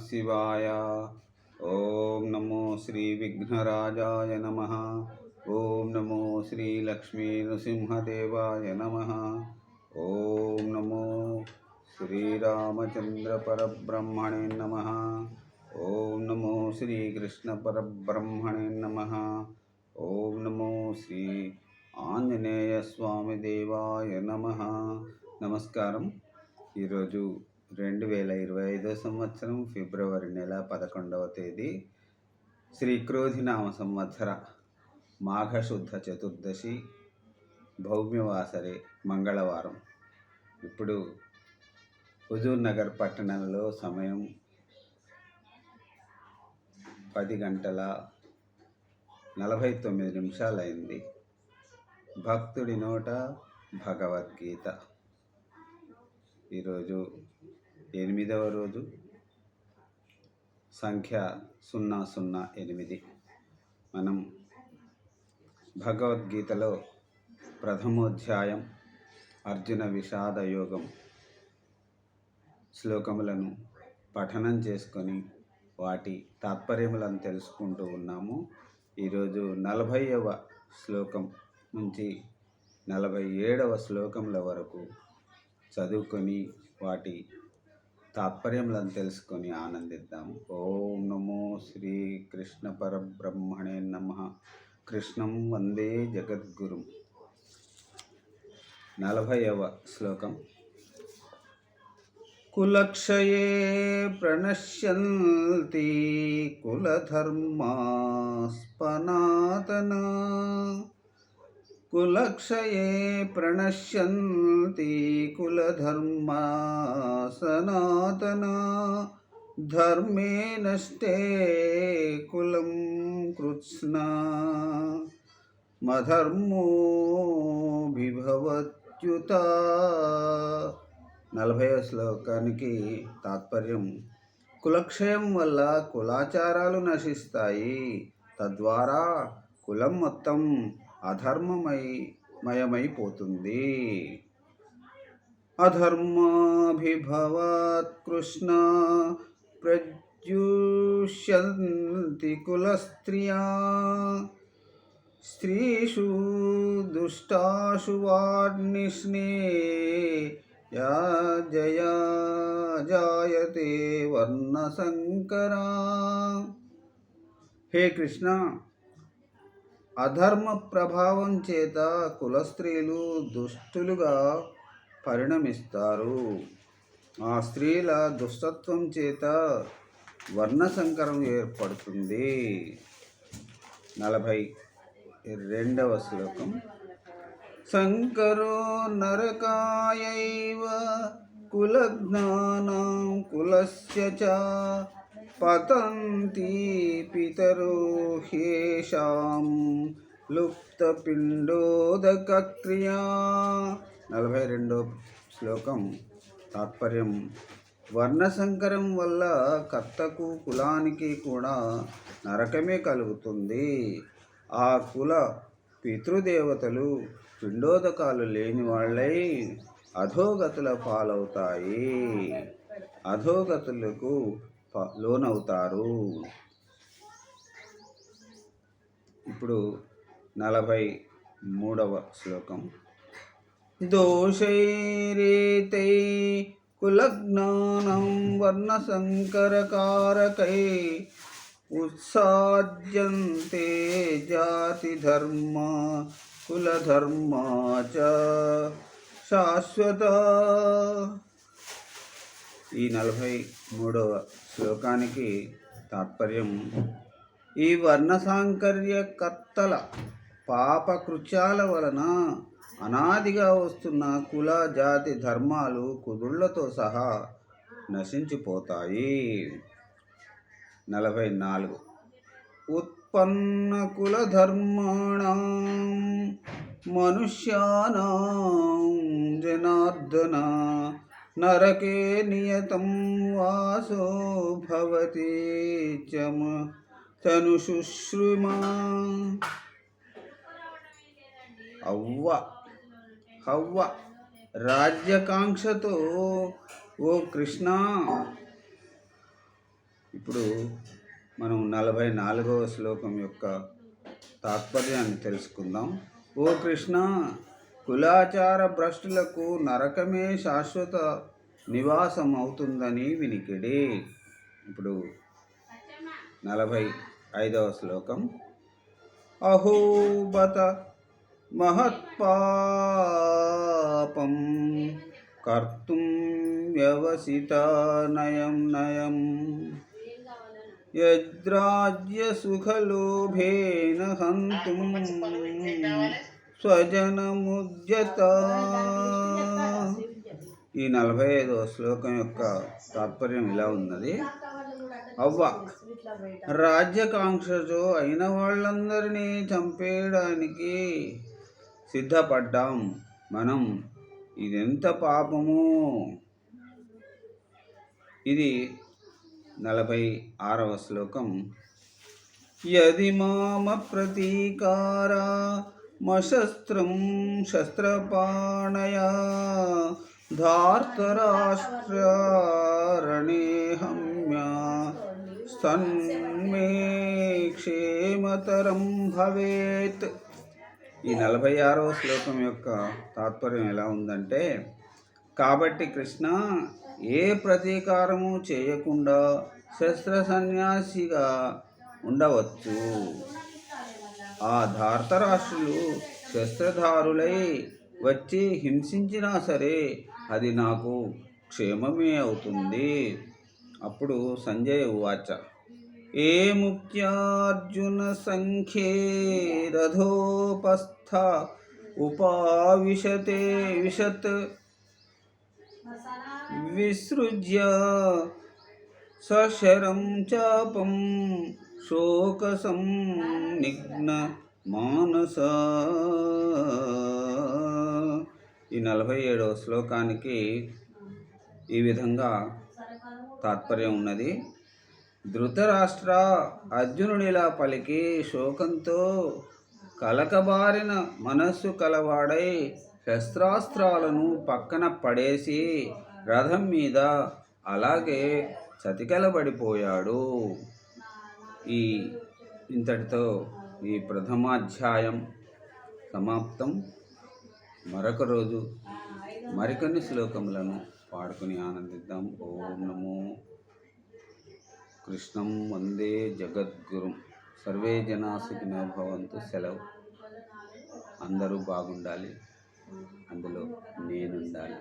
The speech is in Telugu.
శివాయ ఓం నమో శ్రీ విఘ్నరాజాయ నమ ఓం నమో శ్రీ లక్ష్మీ నృసింహదేవాయ నమ ఓం నమో శ్రీరామచంద్ర పరబ్రహ్మణే నమ ఓం నమో శ్రీకృష్ణ పరబ్రహ్మణే నమ ఓం నమో శ్రీ ఆంజనేయ స్వామి దేవాయ నమ నమస్కారం ఈరోజు రెండు వేల ఇరవై ఐదో సంవత్సరం ఫిబ్రవరి నెల పదకొండవ తేదీ శ్రీ క్రోధినామ సంవత్సర మాఘశుద్ధ చతుర్దశి భౌమ్యవాసరే మంగళవారం. ఇప్పుడు హుజూర్ నగర్ పట్టణంలో సమయం పది గంటల నలభై తొమ్మిది నిమిషాలైంది. భక్తుడి నోట భగవద్గీత. ఈరోజు ఎనిమిదవ రోజు. సంఖ్య సున్నా సున్నా ఎనిమిది. మనం భగవద్గీతలో ప్రథమోధ్యాయం అర్జున విషాద యోగం శ్లోకములను పఠనం చేసుకొని వాటి తాత్పర్యములను తెలుసుకుంటూ ఉన్నాము. ఈరోజు నలభైవ శ్లోకం నుంచి నలభై ఏడవ శ్లోకముల వరకు చదువుకొని వాటి తాత్పర్యములను తెలుసుకొని ఆనందిద్దాం ఓం నమో శ్రీ కృష్ణ పరబ్రహ్మణే నమ. కృష్ణం వందే జగద్గురు. నలభైవ శ్లోకం. కులక్షయే ప్రణశ్యంతి కులధర్మాస్పనాతనా. కులక్షయే ప్రణశ్యంతి కులధర్మా సనాతనా ధర్మే నష్టే కులం కృత్స్న మధర్మోభిభవత్యుత నలభై శ్లోకానికి తాత్పర్యం కులక్షయం వల్ల కులాచారాలు నశిస్తాయి. తద్వారా కులం మొత్తం అధర్మమై మయమైపోతుంది అధర్మాభిభవాత్ కృష్ణ ప్రజ్యూష్యంతి కులస్త్రియా స్త్రీషు దుష్టాషు వార్నిష్నే యా జయా జాయతే వర్ణశంకరా. హే కృష్ణ అధర్మ ప్రభావం చేత కుల స్త్రీలు దుష్టులుగా పరిణమిస్తారు. ఆ స్త్రీల దుష్టత్వం చేత వర్ణసంకరం ఏర్పడుతుంది. నలభై రెండవ శ్లోకం. శంకరో నరకాయైవ కులజ్ఞానం కులస్య చ పతంతి పితరో హ్యేషాం లుప్తపిండోదకక్రియా. నలభై రెండో శ్లోకం. తాత్పర్యం. వర్ణసంకరం వల్ల కర్తకు కులానికి కూడా నరకమే కలుగుతుంది. ఆ కుల పితృదేవతలు పిండోదకాలు లేని వాళ్ళై అధోగతుల పాలవుతాయి. అధోగతులకు లోనవుతారు. ఇప్పుడు నలభై మూడవ శ్లోకం. దోషైరేతై కులజ్ఞానం వర్ణసంకరకారకై ఉత్సాద్యంతే జాతిధర్మ కులధర్మా చ శాశ్వత ఈ నలభై మూడవ శ్లోకానికి తాత్పర్యం. ఈ వర్ణసాంకర్య కర్తల పాపకృత్యాల వలన అనాదిగా వస్తున్న కుల జాతి ధర్మాలు కుదుళ్ళతో సహా నశించిపోతాయి. నలభై నాలుగు. ఉత్పన్న కుల ధర్మాణం మనుష్యానాం జనార్దన నరకే నియతం వాసో భవతి చమ తనుశుశ్రుమా అవ్వ హవ్వ రాజ్యకాంక్షతో ఓ కృష్ణ ఇప్పుడు మనం నలభై నాలుగవ శ్లోకం యొక్క తాత్పర్యాన్ని తెలుసుకుందాం. ఓ కృష్ణ కులాచార భ్రష్టులకు నరకమే శాశ్వత నివాసం అవుతుందని వినికిడి. ఇప్పుడు నలభై ఐదవ శ్లోకం. అహోబత మహత్పాపం కర్తుం వ్యవసిత నయం నయం. యద్రాజ్యసుఖలోభేన హంతుం. స్వజనముద్యత. ఈ నలభై ఐదవ శ్లోకం యొక్క తాత్పర్యం ఇలా ఉన్నది. అవ్వ రాజ్యకాంక్షతో అయిన వాళ్ళందరినీ చంపేయడానికి సిద్ధపడ్డాం మనం. ఇదెంత పాపము? ఇది నలభై ఆరవ శ్లోకం. యది మామ మశస్త్రం శస్త్రపాణయా ధార్తరాష్ట్రణే హమ్య క్షేమతరం భవేత్ ఈ నలభై ఆరవ శ్లోకం యొక్క తాత్పర్యం ఎలా ఉందంటే కాబట్టి కృష్ణ ఏ ప్రతీకారము చేయకుండా శస్త్ర సన్యాసిగా ఉండవచ్చు. ఆ ధార్తరాష్ట్రులు శస్త్రధారులై వచ్చి హింసించినా సరే అది నాకు క్షేమమే అవుతుంది. అప్పుడు సంజయ్ ఉవాచ ఏ ముఖ్యార్జున సంఖ్యే రథోపస్థ ఉపావిశతే విశత్ విసృజ్య సశరం చాపం శోక నిఘ్న మానస. ఈ నలభై ఏడవ శ్లోకానికి ఈ విధంగా తాత్పర్యం ఉన్నది. ధృతరాష్ట్ర అర్జునుడిలా పలికి శోకంతో కలకబారిన మనస్సు కలవాడై శస్త్రాస్త్రాలను పక్కన పడేసి రథం మీద అలాగే చతికలబడిపోయాడు. ఈ ఇంతటితో ఈ ప్రథమాధ్యాయం సమాప్తం. మరొక రోజు మరికొన్ని శ్లోకములను పాడుకుని ఆనందిద్దాం. ఓం నమో కృష్ణం వందే జగద్గురు. సర్వే జనా సుఖినో భవంతు. సెలవు. అందరూ బాగుండాలి. అందులో నేనుండాలి.